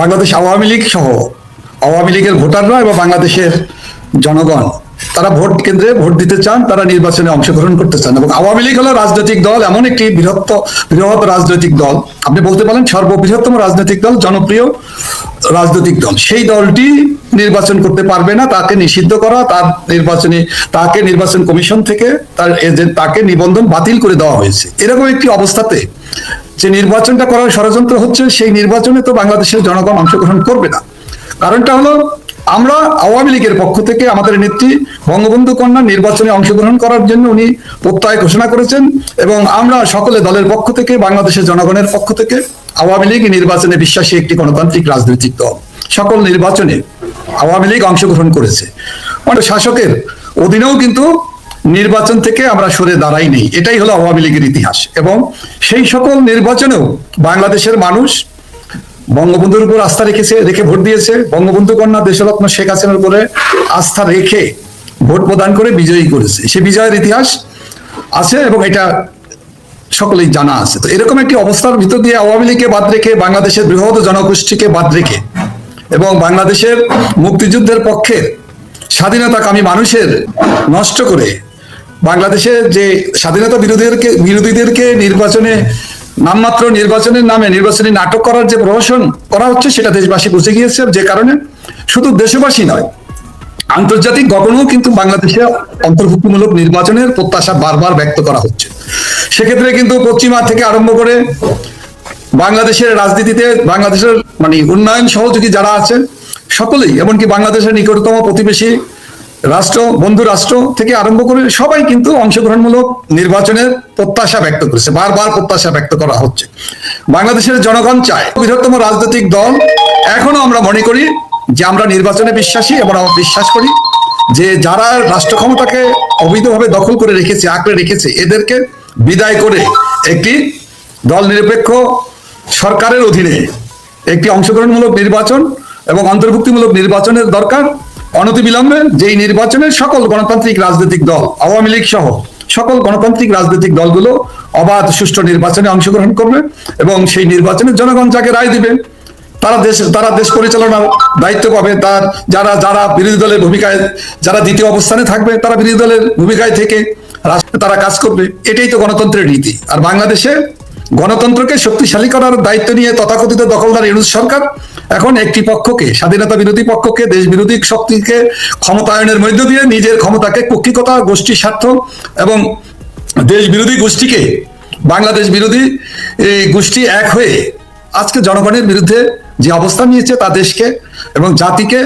বাংলাদেশ আওয়ামী লীগ সহ আওয়ামী লীগের ভোটাররা এবং বাংলাদেশের জনগণ, তারা ভোট কেন্দ্রে ভোট দিতে চান, তারা নির্বাচনে অংশগ্রহণ করতে চান এবং আওয়ামী লীগ হলো রাজনৈতিক দল, এমন একটি বৃহত্ত, বৃহৎ রাজনৈতিক দল। আপনি বলতে পারেন সর্ববৃহত্তম রাজনৈতিক দল, জনপ্রিয় রাজনৈতিক দল। সেই দলটি নির্বাচন করতে পারবে না, তাকে নিষিদ্ধ করা, তার নির্বাচনে, তাকে নির্বাচন কমিশন থেকে তার এজেন্ট, তাকে নিবন্ধন বাতিল করে দেওয়া হয়েছে। এরকম একটি অবস্থাতে যে নির্বাচনটা করার ষড়যন্ত্র হচ্ছে, সেই নির্বাচনে তো বাংলাদেশের জনগণ অংশগ্রহণ করবে না। কারণটা হলো, আমরা আওয়ামী লীগের পক্ষ থেকে আমাদের নেত্রী বঙ্গবন্ধু কন্যা নির্বাচনে অংশগ্রহণ করার জন্য উনি প্রত্যয় ঘোষণা করেছেন এবং আমরা সকলে দলের পক্ষ থেকে, বাংলাদেশের জনগণের পক্ষ থেকে আওয়ামী লীগ নির্বাচনে বিশ্বাসী একটি গণতান্ত্রিক রাজনৈতিক দল। সকল নির্বাচনে আওয়ামী লীগ অংশগ্রহণ করেছে। মানে শাসকের অধীনেও কিন্তু নির্বাচন থেকে আমরা সরে দাঁড়াই নেই এটাই হলো আওয়ামী লীগের ইতিহাস। এবং সেই সকল নির্বাচনেও বাংলাদেশের মানুষ বঙ্গবন্ধুর উপর আস্থা রেখেছে, রেখে ভোট দিয়েছে। বঙ্গবন্ধু কন্যা দেশরত্ন শেখ হাসিনার উপরে আস্থা রেখে ভোট প্রদান করে বিজয়ী করেছে। সে বিজয়ের ইতিহাস আছে এবং এটা সকলেই জানা আছে। তো এরকম একটি অবস্থার ভিতর দিয়ে আওয়ামী লীগকে বাদ রেখে, বাংলাদেশের বৃহৎ জনগোষ্ঠীকে বাদ রেখে এবং বাংলাদেশের মুক্তিযুদ্ধের পক্ষের স্বাধীনতাকামী মানুষের নষ্ট করে বাংলাদেশে যে স্বাধীনতা বিরোধীদেরকে বিরোধীদেরকে নির্বাচনে, নামমাত্র নির্বাচনের নামে নির্বাচনী নাটক করার যে প্রহসন করা হচ্ছে, সেটা দেশবাসী বুঝে গিয়েছে। যে কারণে শুধু দেশবাসী নয়, আন্তর্জাতিক গগনেও কিন্তু বাংলাদেশে অন্তর্ভুক্তিমূলক নির্বাচনের প্রত্যাশা বারবার ব্যক্ত করা হচ্ছে। সেক্ষেত্রে কিন্তু পশ্চিমা থেকে আরম্ভ করে বাংলাদেশের রাজনীতিতে, বাংলাদেশের মানে উন্নয়ন সহযোগী যারা আছে সকলেই, এমনকি বাংলাদেশের নিকটতম প্রতিবেশী রাষ্ট্র, বন্ধু রাষ্ট্র থেকে আরম্ভ করে সবাই কিন্তু অংশগ্রহণমূলক নির্বাচনের প্রত্যাশা ব্যক্ত করেছে, বারবার প্রত্যাশা ব্যক্ত করা হচ্ছে। বাংলাদেশের জনগণ চায় বৃহত্তম রাজনৈতিক দল। এখনও আমরা মনে করি যে আমরা নির্বাচনে বিশ্বাসী এবং আমরা বিশ্বাস করি যে যারা রাষ্ট্র ক্ষমতাকে অবৈধভাবে দখল করে রেখেছে, আঁকড়ে রেখেছে, এদেরকে বিদায় করে একটি দল নিরপেক্ষ সরকারের অধীনে একটি অংশগ্রহণমূলক নির্বাচন এবং অন্তর্ভুক্তিমূলক নির্বাচনের দরকার। অনতিবিলম্বে যেই নির্বাচনে সকল গণতান্ত্রিক রাজনৈতিক দল, আওয়ামী লীগ সহ সকল গণতান্ত্রিক রাজনৈতিক দলগুলো অবাধ সুষ্ঠু নির্বাচনে অংশগ্রহণ করবে এবং সেই নির্বাচনে জনগণ যাকে রায় দিবে, তারা দেশ তারা দেশ পরিচালনার দায়িত্ব পাবে। তার, যারা যারা বিরোধী দলের ভূমিকায়, যারা দ্বিতীয় অবস্থানে থাকবে, তারা বিরোধী দলের ভূমিকায় থেকে তারা কাজ করবে। এটাই তো গণতন্ত্রের রীতি আর বাংলাদেশে গণতন্ত্রকে শক্তিশালী করার দায়িত্ব নিয়ে তথাকথিত দখলদার ইউনুস সরকার এখন একটি পক্ষকে, স্বাধীনতা বিরোধী পক্ষকে দেশ বিরোধী শক্তিকে ক্ষমতায়নের মধ্য দিয়ে নিজের ক্ষমতাকে কুক্ষিকতা গোষ্ঠী স্বার্থ এবং দেশ বিরোধী গোষ্ঠীকে, বাংলাদেশ বিরোধী গোষ্ঠী এক হয়ে আজকে জনগণের বিরুদ্ধে যে অবস্থান নিয়েছে তা দেশকে এবং জাতিকে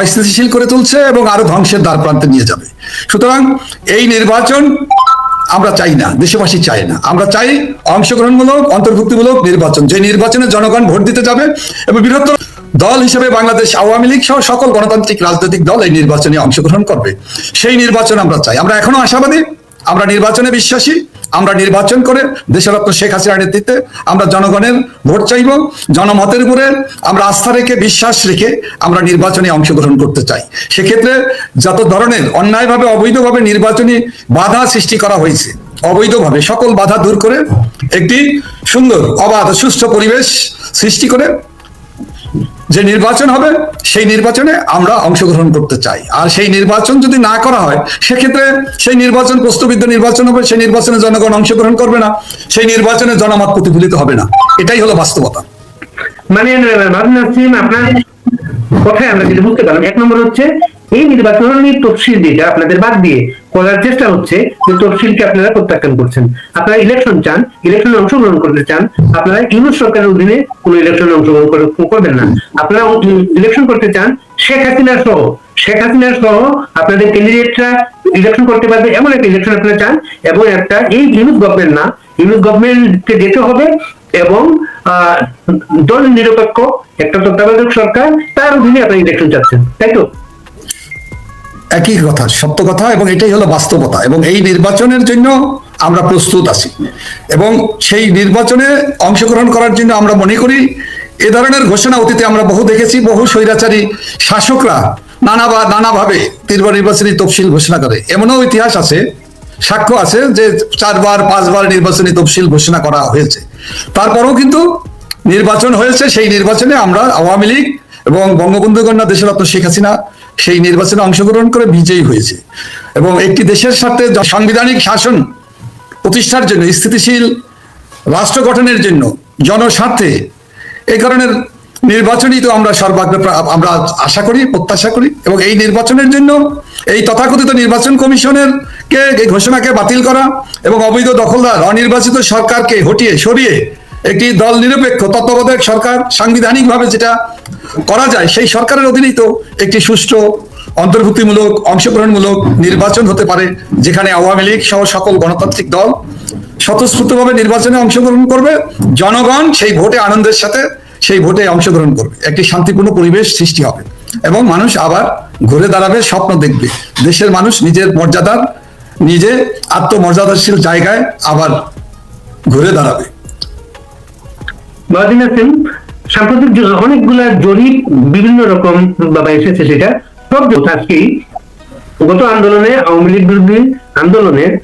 অস্থিতিশীল করে তুলছে এবং আরও ধ্বংসের দ্বার প্রান্তে নিয়ে যাবে। সুতরাং এই নির্বাচন আমরা চাই না, দেশবাসী চাই না। আমরা চাই অংশগ্রহণমূলক, অন্তর্ভুক্তিমূলক নির্বাচন। যে নির্বাচনে জনগণ ভোট দিতে যাবে এবং বৃহত্তর দল হিসেবে বাংলাদেশ আওয়ামী লীগ সহ সকল গণতান্ত্রিক রাজনৈতিক দল এই নির্বাচনে অংশগ্রহণ করবে। সেই নির্বাচন আমরা চাই। আমরা এখনও আশাবাদী, আমরা নির্বাচনে বিশ্বাসী আমরা নির্বাচন করে দেশরত্ন শেখ হাসিনার নেতৃত্বে আমরা জনগণের ভোট চাইব, জনমতের উপরে আমরা আস্থা রেখে, বিশ্বাস রেখে আমরা নির্বাচনে অংশগ্রহণ করতে চাই। সেক্ষেত্রে যত ধরনের অন্যায়ভাবে, অবৈধভাবে নির্বাচনী বাধা সৃষ্টি করা হয়েছে, অবৈধভাবে সকল বাধা দূর করে একটি সুন্দর, অবাধ, সুস্থ পরিবেশ সৃষ্টি করে যে নির্বাচন হবে, সেই নির্বাচনে আমরা অংশগ্রহণ করতে চাই। আর সেই নির্বাচন যদি না করা হয়, সেক্ষেত্রে সেই নির্বাচন প্রস্তুবিদ্ধ নির্বাচন হবে, সেই নির্বাচনে জনগণ অংশগ্রহণ করবে না, সেই নির্বাচনে জনমত প্রতিফলিত হবে না। এটাই হলো বাস্তবতা। মানে আপনার কথায় আমরা যেটা বুঝতে পারলাম, এক নম্বর হচ্ছে এই নির্বাচনী তফসিল দিয়ে আপনাদের বাদ দিয়ে করার চেষ্টা হচ্ছে, যে তফসিলকে আপনারা প্রত্যাখ্যান করছেন। আপনারা ইলেকশন চান ইলেকশনে অংশগ্রহণ করতে চান, আপনারা ইউনুস সরকারের অধীনে কোন ইলেকশনে অংশগ্রহণ করবেন না। আপনারা ইলেকশন করতে চান, শেখ হাসিনা সহ, শেখ হাসিনা সহ আপনাদের ক্যান্ডিডেটরা ইলেকশন করতে পারবে, এমন একটা ইলেকশন আপনারা চান, এবং একটা এই ইউনুস গভর্নমেন্ট না, ইউনুস গভর্নমেন্টকে যেতে হবে এবং দল নিরপেক্ষ, একটা তত্ত্বাবধায়ক সরকার, তার অধীনে আপনারা ইলেকশন চাচ্ছেন। তাই তো? একই কথা, সত্য কথা এবং এটাই হলো বাস্তবতা এবং এই নির্বাচনের জন্য আমরা প্রস্তুত আছি। এবং সেই নির্বাচনে অংশগ্রহণ করার জন্য আমরা মনে করি, এ ধরনের ঘোষণা অতীতে আমরা বহু দেখেছি, বহু স্বৈরাচারী শাসকরা নানা বা নানাভাবে তীব্র নির্বাচনী তফসিল ঘোষণা করে। এমনও ইতিহাস আছে, সাক্ষ্য আছে যে চারবার, পাঁচবার নির্বাচনী তফসিল ঘোষণা করা হয়েছে। তারপরেও কিন্তু নির্বাচন হয়েছে, সেই নির্বাচনে আমরা আওয়ামী লীগ এবং বঙ্গবন্ধু কন্যা দেশরত্ন শেখ হাসিনা সেই নির্বাচনে অংশগ্রহণ করে বিজয়ী হয়েছে। এবং একটি দেশের সাথে সাংবিধানিক শাসন প্রতিষ্ঠার জন্য, স্থিতিশীল রাষ্ট্র গঠনের জন্য, জনস্বার্থে, এই কারণের নির্বাচনই তো আমরা সর্বাগ্রে আমরা আশা করি, প্রত্যাশা করি। এবং এই নির্বাচনের জন্য এই তথাকথিত নির্বাচন কমিশনের কে, এই ঘোষণাকে বাতিল করা এবং অবৈধ দখলদার, অনির্বাচিত সরকারকে হটিয়ে, সরিয়ে একটি দল নিরপেক্ষ তত্ত্বাবধায়ক সরকার, সাংবিধানিকভাবে যেটা করা যায়, সেই সরকারের অধীনেই তো একটি সুষ্ঠু, অন্তর্ভুক্তিমূলক, অংশগ্রহণমূলক নির্বাচন হতে পারে, যেখানে আওয়ামী লীগ সহ সকল গণতান্ত্রিক দল স্বতঃস্ফূর্তভাবে নির্বাচনে অংশগ্রহণ করবে, জনগণ সেই ভোটে আনন্দের সাথে সেই ভোটে অংশগ্রহণ করবে। একটি শান্তিপূর্ণ পরিবেশ সৃষ্টি হবে এবং মানুষ আবার ঘুরে দাঁড়াবে, স্বপ্ন দেখবে। দেশের মানুষ নিজের মর্যাদার, নিজে আত্মমর্যাদাশীল জায়গায় আবার ঘুরে দাঁড়াবে। সাম্প্রতিক জ- অনেকগুলা জরিপ, বিভিন্ন রকম বাবা এসেছে সেটা, সব আজকেই গত আন্দোলনে আওয়ামী লীগ বিরোধী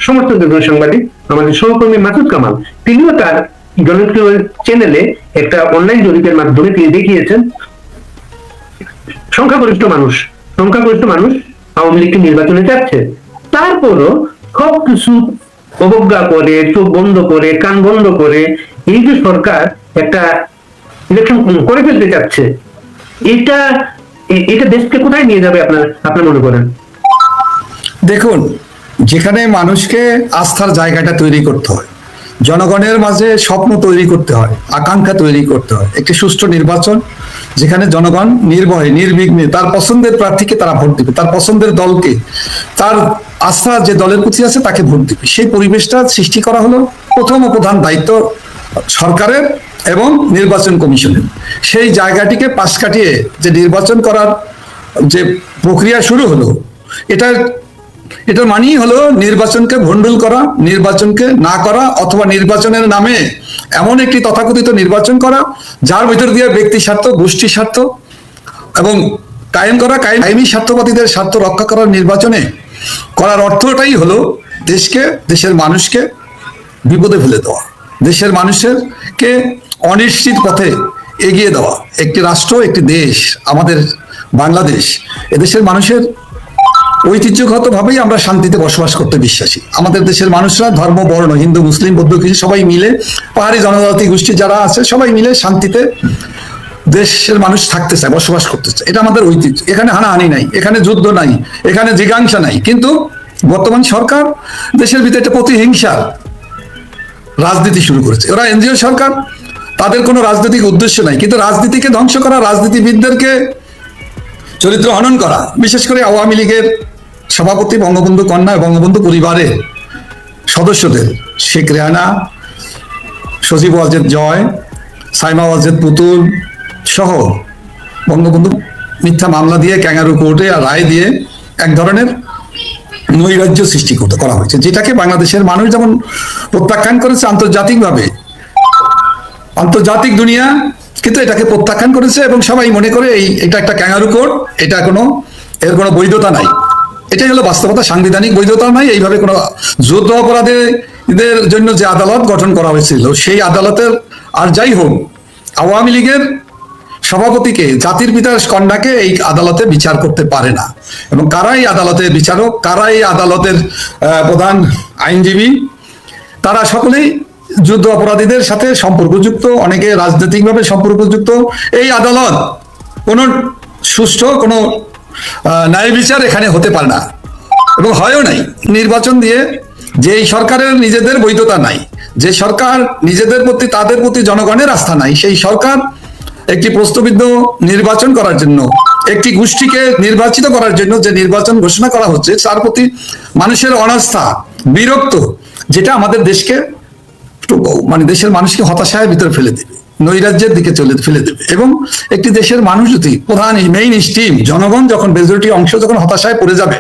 সমর্থক একজন সাংবাদিক, আমাদের সহকর্মী মাসুদ কামাল, তিনিও তার জনপ্রিয় চ্যানেলে একটা অনলাইন জরিপের মাধ্যমে তিনি দেখিয়েছেন, সংখ্যাগরিষ্ঠ মানুষ সংখ্যাগরিষ্ঠ মানুষ আওয়ামী লীগকে নির্বাচনে যাচ্ছে তারপরও সব কিছু অবজ্ঞা করে, চোখ বন্ধ করে, কান বন্ধ করে, এই যে সরকার একটা ইলেকশন করে ফেলতে চাচ্ছে, এটা এটা দেশকে কোথায় নিয়ে যাবে আপনার আপনার মনে করেন? দেখুন, যেখানে মানুষকে আস্থার জায়গাটা তৈরি করতে হয় জনগণের মাঝে স্বপ্ন তৈরি করতে হয়, আকাঙ্ক্ষা তৈরি করতে হয়। একটি সুষ্ঠু নির্বাচন যেখানে জনগণ নির্ভয়ে, নির্বিঘ্নে, তার পছন্দের প্রার্থীকে তারা ভোট দিবে, তার পছন্দের দলকে, তার আস্থা যে দলের প্রতি আছে তাকে ভোট দিবে। সেই পরিবেশটা সৃষ্টি করা হলো প্রথম ও প্রধান দায়িত্ব সরকারের এবং নির্বাচন কমিশনের। সেই জায়গাটিকে পাশ কাটিয়ে যে নির্বাচন করার যে প্রক্রিয়া শুরু হলো এটা এটার মানেই হলো নির্বাচনকে ভণ্ডুল করা, নির্বাচনকে না করা অথবা নির্বাচনের নামে এমন একটি তথাকথিত নির্বাচন করা, যার ভিতর দিয়ে ব্যক্তি স্বার্থ, গোষ্ঠী স্বার্থ এবং কায়েম করা, কায়েম স্বার্থবাদীদের স্বার্থ রক্ষা করার নির্বাচনে করার অর্থটাই হলো দেশকে, দেশের মানুষকে বিপদে ফেলে দেওয়া, দেশের মানুষের কে অনিশ্চিত পথে এগিয়ে দেওয়া, একটি রাষ্ট্র, একটি দেশ, আমাদের বাংলাদেশ, এদেশের মানুষের ঐতিহ্যগতভাবেই আমরা শান্তিতে বসবাস করতে বিশ্বাসী। আমাদের দেশের মানুষরা ধর্ম, বর্ণ, হিন্দু, মুসলিম, বৌদ্ধ, খ্রিস্ট সবাই মিলে পাহাড়ি জনজাতি, গোষ্ঠী যারা আছে, সবাই মিলে শান্তিতে দেশের মানুষ থাকতে চায়, বসবাস করতে চায়। এটা আমাদের ঐতিহ্য। এখানে হানাহানি নাই, এখানে যুদ্ধ নাই, এখানে জিজ্ঞাসা নাই। কিন্তু বর্তমান সরকার দেশের ভিতরে একটা প্রতিহিংসার রাজনীতি শুরু করেছে। ওরা এনজিও সরকার, তাদের কোনো রাজনৈতিক উদ্দেশ্য নাই। কিন্তু রাজনীতিকে ধ্বংস করা, রাজনীতিবিদদেরকে চরিত্র হনন করা, বিশেষ করে আওয়ামী লীগের সভাপতি বঙ্গবন্ধু কন্যা বঙ্গবন্ধু পরিবারের সদস্যদের শেখ রেহানা, সজীব ওয়াজেদ জয়, সাইমা ওয়াজেদ পুতুল সহ বঙ্গবন্ধু মিথ্যা মামলা দিয়ে ক্যাঙ্গারু কোর্টে আর রায় দিয়ে এক ধরনের নৈরাজ্য সৃষ্টি করতে করা হয়েছে, যেটাকে বাংলাদেশের মানুষ যেমন প্রত্যাখ্যান করেছে আন্তর্জাতিকভাবে। আন্তর্জাতিক দুনিয়া কিন্তু এটাকে প্রত্যাখ্যান করেছে এবং সবাই মনে করে এই, এটা একটা ক্যাঙ্গারু কোর্ট, এটা কোনো, এর কোনো বৈধতা নাই। এটাই হলো বাস্তবতা। সাংবিধানিক বৈধতা নাই, এইভাবে কোনো যুদ্ধ অপরাধীদের জন্য যে আদালত গঠন করা হয়েছিল, সেই আদালতের আর যাই হোক, আওয়ামী লীগের সভাপতিকে, জাতির পিতার কন্যাকে এই আদালতে বিচার করতে পারে না। এবং কারাই আদালতের বিচারক, কারাই আদালতের প্রধান আইনজীবী, তারা সকলেই যুদ্ধ অপরাধীদের সাথে সম্পর্কযুক্ত, অনেকে রাজনৈতিকভাবে সম্পর্কযুক্ত। এই আদালত কোনো সুষ্ঠু, কোনো ন্যায় বিচার এখানে হতে পারে না। এবং হয়ও নাই। নির্বাচন দিয়ে যে সরকারের নিজেদের বৈধতা নাই, যে সরকার নিজেদের প্রতি, তাদের প্রতি জনগণের আস্থা নাই, সেই সরকার একটি প্রস্তাবিত নির্বাচন করার জন্য, একটি গোষ্ঠীকে নির্বাচিত করার জন্য যে নির্বাচন ঘোষণা করা হচ্ছে, তার প্রতি মানুষের অনাস্থা, বিরক্ত, যেটা আমাদের দেশকে মানে দেশের মানুষকে হতাশায় ভিতরে ফেলে দেবে। নৈরাজ্যের দিকে চলে ফেলে দেবে। এবং একটি দেশের মানুষ যদি প্রধান মেইন স্ট্রিম জনগণ যখন মেজরিটি অংশ যখন হতাশায় পড়ে যাবে,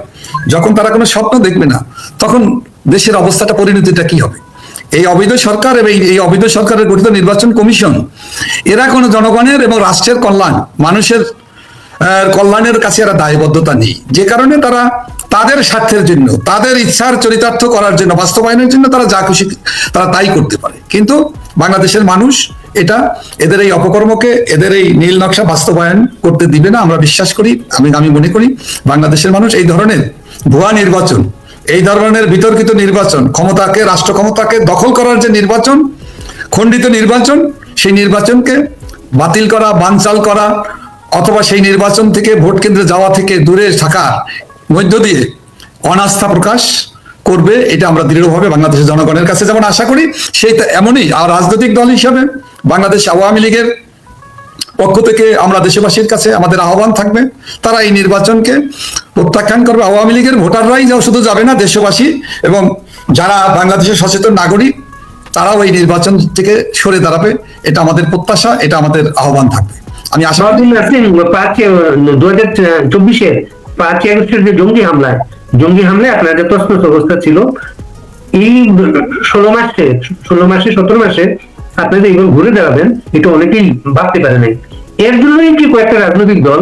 যখন তারা কোনো স্বপ্ন দেখবে না, তখন দেশের অবস্থাটা, পরিণতিটা কি হবে? এই অবৈধ সরকার এবং এই অবৈধ সরকারের গঠিত নির্বাচন কমিশন, এরা কোনো জনগণের এবং রাষ্ট্রের কল্যাণ, মানুষের কল্যাণের কাছে এরা দায়বদ্ধতা নেই। যে কারণে তারা তাদের স্বার্থের জন্য, তাদের ইচ্ছার চরিতার্থ করার জন্য, বাস্তবায়নের জন্য তারা যা খুশি, তারা তাই করতে পারে। কিন্তু বাংলাদেশের মানুষ এটা এদের এই অপকর্মকে, এদের এই নীল নকশা বাস্তবায়ন করতে দিবে না, আমরা বিশ্বাস করি, আমি আমি মনে করি, বাংলাদেশের মানুষ এই ধরনের ভুয়া নির্বাচন, এই ধরনের বিতর্কিত নির্বাচন, ক্ষমতাকে রাষ্ট্র ক্ষমতাকে দখল করার যে নির্বাচন, খণ্ডিত নির্বাচন, সেই নির্বাচনকে বাতিল করা, বানচাল করা, অথবা সেই নির্বাচন থেকে ভোট কেন্দ্রে যাওয়া থেকে দূরে থাকা, মধ্য দিয়ে অনাস্থা প্রকাশ করবে, এটা আমরা দৃঢ়ভাবে বাংলাদেশের জনগণের কাছে যেমন আশা করি, সেই এমনই আর রাজনৈতিক দল হিসাবে বাংলাদেশ আওয়ামী লীগের পক্ষ থেকে আমরা দেশবাসীর কাছে আমাদের আহ্বান থাকবে, তারা এই নির্বাচনকে প্রত্যাখ্যান করবে। আওয়ামী লীগের ভোটাররাই যাও শুধু যাবে না, দেশবাসী এবং যারা বাংলাদেশের সচেতন নাগরিক, তারাও এই নির্বাচন থেকে সরে দাঁড়াবে। এটা আমাদের প্রত্যাশা, এটা আমাদের আহ্বান থাকবে। আমি আশা করি দু হাজার চব্বিশের পাঁচই আগস্টের যে জঙ্গি হামলায় জঙ্গি হামলায় আপনার যে তসনস অবস্থা ছিল, এই ষোলো মাসে ষোলো মাসে, সতেরো মাসে আপনাদের এইভাবে ঘুরে দাঁড়াবেন এটা অনেকেই ভাবতে পারে নাই। এর জন্যই কি কয়েকটা রাজনৈতিক দল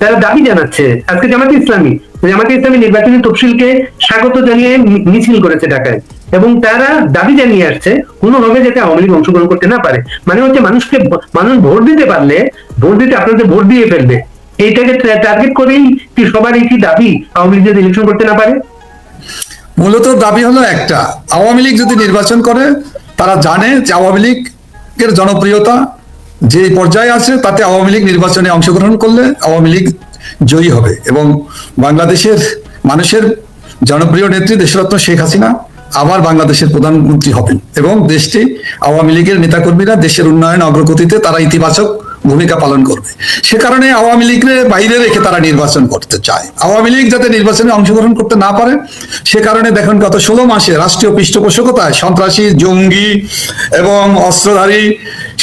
তারা দাবি জানাচ্ছে, আজকে জামাতে ইসলামী জামাতে ইসলামী নির্বাচনী তফসিলকে স্বাগত জানিয়ে মিছিল করেছে ঢাকায় এবং তারা দাবি জানিয়ে আসছে, কোনোভাবে যাতে আওয়ামী লীগ অংশগ্রহণ করতে না পারে। মানে হচ্ছে মানুষকে মানুষ ভোট দিতে পারলে, ভোট দিতে আপনাদের ভোট দিয়ে ফেলবে। এইটাকে টার্গেট করেই কি সবার এই কি দাবি আওয়ামী লীগ যদি ইলেকশন করতে না পারে? মূলত দাবি হলো একটা, আওয়ামী লীগ যদি নির্বাচন করে, তারা জানে যে আওয়ামী লীগের জনপ্রিয়তা যে পর্যায়ে আছে, তাতে আওয়ামী লীগ নির্বাচনে অংশগ্রহণ করলে আওয়ামী লীগ জয়ী হবে এবং বাংলাদেশের মানুষের জনপ্রিয় নেত্রী দেশরত্ন শেখ হাসিনা আবার বাংলাদেশের প্রধানমন্ত্রী হবেন এবং দেশটি আওয়ামী লীগের নেতাকর্মীরা দেশের উন্নয়ন অগ্রগতিতে তারা ইতিবাচক ভূমিকা পালন করবে। সে কারণে আওয়ামী লীগের বাইরে রেখে তারা নির্বাচন করতে চায়। আওয়ামী লীগ যাতে নির্বাচনে অংশগ্রহণ করতে না পারে, সে কারণে দেখেন, গত ষোলো মাসে রাষ্ট্রীয় পৃষ্ঠপোষকতায় সন্ত্রাসী, জঙ্গি এবং অস্ত্রধারী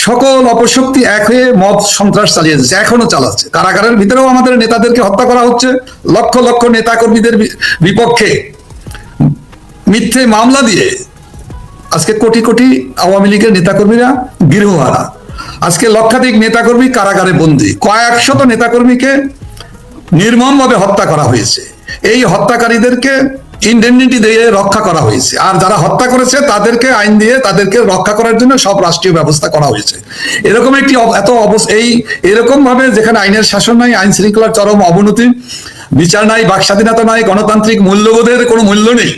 সকল অপশক্তি এক হয়ে মত সন্ত্রাস চালিয়ে যাচ্ছে এখনও চালাচ্ছে। কারাগারের ভিতরেও আমাদের নেতাদেরকে হত্যা করা হচ্ছে। লক্ষ লক্ষ নেতাকর্মীদের বিপক্ষে মিথ্যে মামলা দিয়ে আজকে কোটি কোটি আওয়ামী লীগের নেতাকর্মীরা গৃহহারা। আজকে লক্ষাধিক নেতাকর্মী কারাগারে বন্দী। কয়েকশত নেতাকর্মীকে নির্মমভাবে হত্যা করা হয়েছে। এই হত্যাকারীদেরকে ইন্ডেমনিটি দিয়ে রক্ষা করা হয়েছে। আর যারা হত্যা করেছে, তাদেরকে আইন দিয়ে তাদেরকে রক্ষা করার জন্য সব রাষ্ট্রীয় ব্যবস্থা করা হয়েছে। এরকম একটি এত এই এরকম ভাবে যেখানে আইনের শাসন নাই আইন শৃঙ্খলার চরম অবনতি, বিচার নাই বাক স্বাধীনতা নাই, গণতান্ত্রিক মূল্যবোধের কোনো মূল্য নেই।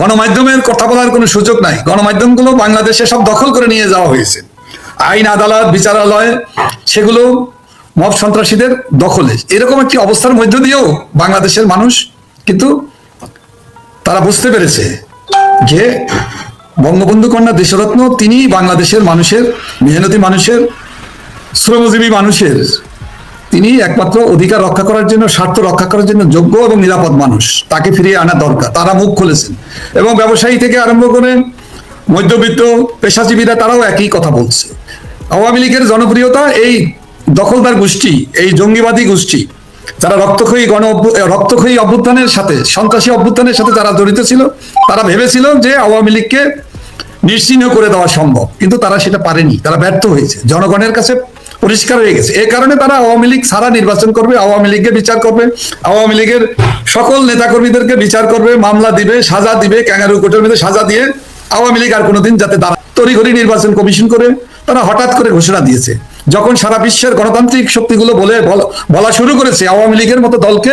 গণমাধ্যমের কথা বলার কোনো সুযোগ নাই। গণমাধ্যমগুলো বাংলাদেশে সব দখল করে নিয়ে যাওয়া হয়েছে। আইন, আদালত, বিচারালয়, সেগুলো মব সন্ত্রাসীদের দখলে। এরকম একটি অবস্থার মধ্য দিয়েও বাংলাদেশের মানুষ কিন্তু তারা বুঝতে পেরেছে যে বঙ্গবন্ধু কন্যা দেশরত্ন তিনি বাংলাদেশের মানুষের, মেহনতি মানুষের, শ্রমজীবী মানুষের। তিনি একমাত্র অধিকার রক্ষা করার জন্য, স্বার্থ রক্ষা করার জন্য যোগ্য এবং নিরাপদ মানুষ। তাকে ফিরিয়ে আনা দরকার। তারা মুখ খুলেছেন। এবং ব্যবসায়ী থেকে আরম্ভ করে মধ্যবিত্ত পেশাজীবীরা তারাও একই কথা বলছে। আওয়ামী লীগের জনপ্রিয়তা এই দখলদার গোষ্ঠী, এই জঙ্গিবাদী গোষ্ঠী, যারা রক্তক্ষয়ী গণ রক্তক্ষয়ী অভ্যুত্থানের সাথে, সন্ত্রাসী অভ্যুত্থানের সাথে যারা জড়িত ছিল, তারা ভেবেছিল যে আওয়ামী লীগকে নিশ্চিহ্ন করে দেওয়া সম্ভব। কিন্তু তারা সেটা পারেনি, তারা ব্যর্থ হয়েছে। জনগণের কাছে পরিষ্কার হয়ে গেছে। এই কারণে তারা আওয়ামী লীগ সারা নির্বাচন করবে, আওয়ামী লীগকে বিচার করবে, আওয়ামী লীগের সকল নেতাকর্মীদেরকে বিচার করবে, মামলা দিবে, সাজা দিবে, ক্যাঙ্গারু কোর্টের মধ্যে সাজা দিয়ে আওয়ামী লীগ আর কোনোদিন যাতে দাঁড়া, তড়িঘড়ি নির্বাচন কমিশন করে তারা হঠাৎ করে ঘোষণা দিয়েছে। যখন সারা বিশ্বের গণতান্ত্রিক শক্তিগুলো বলে বলা শুরু করেছে আওয়ামী লীগের মতো দলকে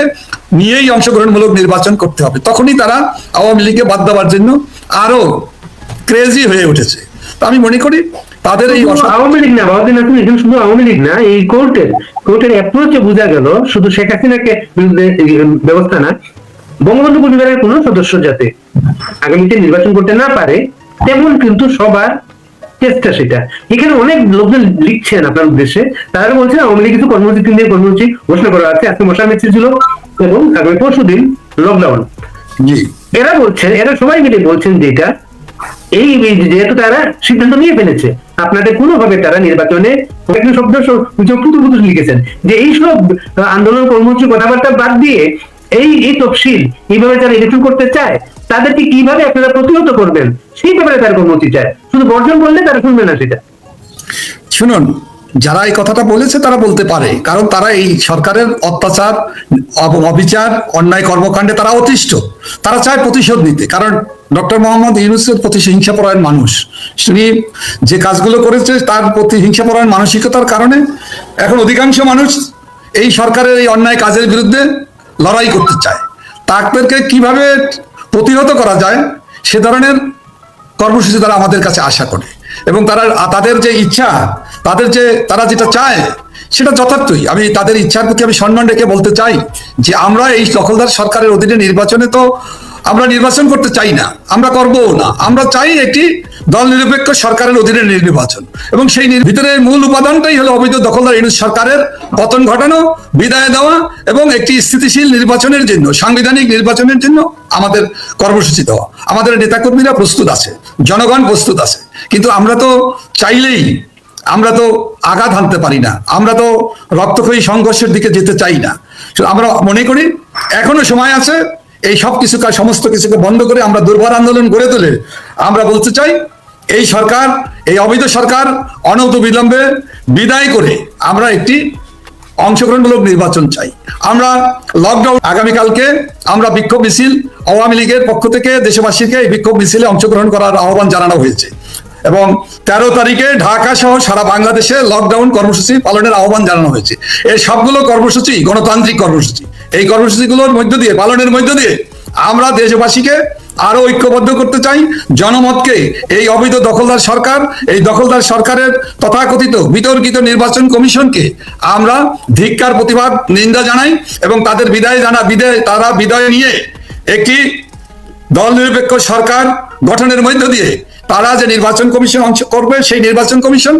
নিয়েই অংশগ্রহণমূলক নির্বাচন করতে হবে। তখনই তারা আওয়ামী লীগকে বাদ দেওয়ার জন্য আরও ক্রেজি হয়ে উঠেছে। তা আমি মনে করি তাদের এই আওয়ামী লীগ না বাবাদিন আসলে এখানে শুধু আওয়ামী লীগ না এই কোর্টের কোর্টের অ্যাপ্রোচে বোঝা গেল শুধু শেখ হাসিনাকে ব্যবস্থা না বঙ্গবন্ধু পরিবারের কোন সদস্য যাতে আগামীতে নির্বাচন করতে না পারে তেমন কিন্তু সবার চেষ্টা সেটা। এখানে অনেক লোকজন লিখছেন আপনার উদ্দেশ্যে। তারা বলছেন আওয়ামী লীগ কিছু কর্মসূচি তিন দিনের কর্মসূচি ঘোষণা করা আছে। আজকে মশা মিছিল ছিল এবং আগামী পরশু দিন লকডাউন এরা বলছেন এরা সবাই মিলে বলছেন যে এটা এই যেহেতু তারা সিদ্ধান্ত নিয়ে ফেলেছে আপনাদের কোনোভাবে তারা নির্বাচনে শব্দ পুতুষ লিখেছেন। যে এই সব আন্দোলন কর্মসূচি কথাবার্তা বাদ দিয়ে এই এই তফসিল এইভাবে যারা ইলেকশন করতে চায় তাদেরকে কীভাবে আপনারা প্রতিহত করবেন, সেই ব্যাপারে তার কর্মসূচি চায় শুধু বর্জন করলে তারা শুনবে না সেটা। শুনুন, যারা এই কথাটা বলেছে তারা বলতে পারে, কারণ তারা এই সরকারের অত্যাচার, অব- অবিচার, অন্যায় কর্মকাণ্ডে তারা অতিষ্ঠ। তারা চায় প্রতিশোধ নিতে, কারণ ডক্টর মোহাম্মদ ইউনুসের প্রতি হিংসাপরায়ণ মানুষ। তিনি যে কাজগুলো করেছে তার প্রতি হিংসাপরায়ণ মানসিকতার কারণে এখন অধিকাংশ মানুষ এই সরকারের এই অন্যায় কাজের বিরুদ্ধে লড়াই করতে চায়। তাদেরকে কীভাবে প্রতিহত করা যায়, সে ধরনের কর্মসূচি তারা আমাদের কাছে আশা করে। এবং তারা, তাদের যে ইচ্ছা, তাদের যে, তারা যেটা চায়, সেটা যথার্থই। আমি তাদের ইচ্ছার প্রতি আমি সম্মান রেখে বলতে চাই যে আমরা এই দখলদার সরকারের অধীনে নির্বাচনে তো আমরা নির্বাচন করতে চাই না, আমরা করবও না। আমরা চাই একটি দল নিরপেক্ষ সরকারের অধীনে নির্বাচন। এবং সেই ভিতরের মূল উপাদানটাই হলো অবৈধ দখলদার ইউনুস সরকারের পতন ঘটানো, বিদায় দেওয়া এবং একটি স্থিতিশীল নির্বাচনের জন্য, সাংবিধানিক নির্বাচনের জন্য আমাদের কর্মসূচি দেওয়া। আমাদের নেতাকর্মীরা প্রস্তুত আছে, জনগণ প্রস্তুত আছে। কিন্তু আমরা তো চাইলেই, আমরা তো আঘাত হানতে পারি না, আমরা তো রক্তক্ষয়ী সংঘর্ষের দিকে যেতে চাই না। আমরা মনে করি, এখনও সময় আছে এই সব কিছু কাজ সমস্ত কিছুকে বন্ধ করে আমরা দুর্বার আন্দোলন গড়ে তুলে আমরা বলতে চাই, এই সরকার, এই অবৈধ সরকার অনন্ত বিলম্বে বিদায় করে আমরা একটি অংশগ্রহণমূলক নির্বাচন চাই। আমরা লকডাউন আগামীকালকে আমরা বিক্ষোভ মিছিল আওয়ামী লীগের পক্ষ থেকে দেশবাসীকে এই বিক্ষোভ মিছিলে অংশগ্রহণ করার আহ্বান জানানো হয়েছে। এবং তেরো তারিখে ঢাকা সহ সারা বাংলাদেশে লকডাউন কর্মসূচি পালনের আহ্বান জানানো হয়েছে। এই সবগুলো কর্মসূচি গণতান্ত্রিক কর্মসূচি। এই কর্মসূচিগুলোর মধ্য দিয়ে, পালনের মধ্য দিয়ে আমরা দেশবাসীকে আরও ঐক্যবদ্ধ করতে চাই। জনমতকে এই অবৈধ দখলদার সরকার, এই দখলদার সরকারের তথাকথিত বিতর্কিত নির্বাচন কমিশনকে আমরা ধিক্কার, প্রতিবাদ, নিন্দা জানাই এবং তাদের বিদায় জানা, বিদায়, তারা বিদায় নিয়ে একটি দল নিরপেক্ষ সরকার গঠনের মধ্য দিয়ে তারা যে নির্বাচন কমিশন অংশ করবে, সেই নির্বাচন কমিশন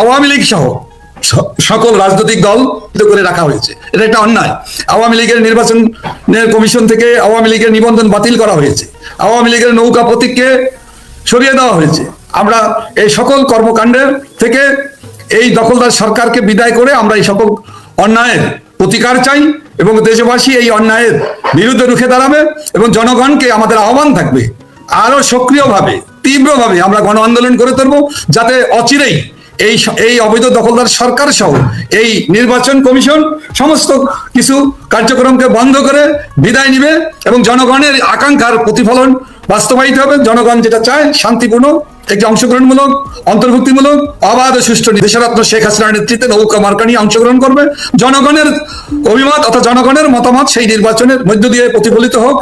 আওয়ামী লীগ সহ সকল রাজনৈতিক দল করে রাখা হয়েছে। এটা একটা অন্যায়। আওয়ামী লীগের নির্বাচন কমিশন থেকে আওয়ামী লীগের নিবন্ধন বাতিল করা হয়েছে। আওয়ামী লীগের নৌকা প্রতীককে সরিয়ে দেওয়া হয়েছে। আমরা এই সকল কর্মকাণ্ডের থেকে এই দখলদার সরকারকে বিদায় করে আমরা এই সকল অন্যায়ের প্রতিকার চাই এবং দেশবাসী এই অন্যায়ের বিরুদ্ধে রুখে দাঁড়াবে এবং জনগণকে আমাদের আহ্বান থাকবে আরও সক্রিয়ভাবে। তীব্রভাবে আমরা গণ আন্দোলন করে তুলবো যাতে অচিরেই এই এই অবৈধ দখলদার সরকার সহ এই নির্বাচন কমিশন সমস্ত কিছু কার্যক্রমকে বন্ধ করে বিদায় নিবে এবং জনগণের আকাঙ্ক্ষার প্রতিফলন বাস্তবায়িত হবে। জনগণ যেটা চায় শান্তিপূর্ণ, একটি অংশগ্রহণমূলক, অন্তর্ভুক্তিমূলক, অবাধ ও সুষ্ঠু দেশরত্ন শেখ হাসিনার নেতৃত্বে নৌকা মার্কানি অংশগ্রহণ করবে। জনগণের অভিমত অথবা জনগণের মতামত সেই নির্বাচনের মধ্য দিয়ে প্রতিফলিত হোক।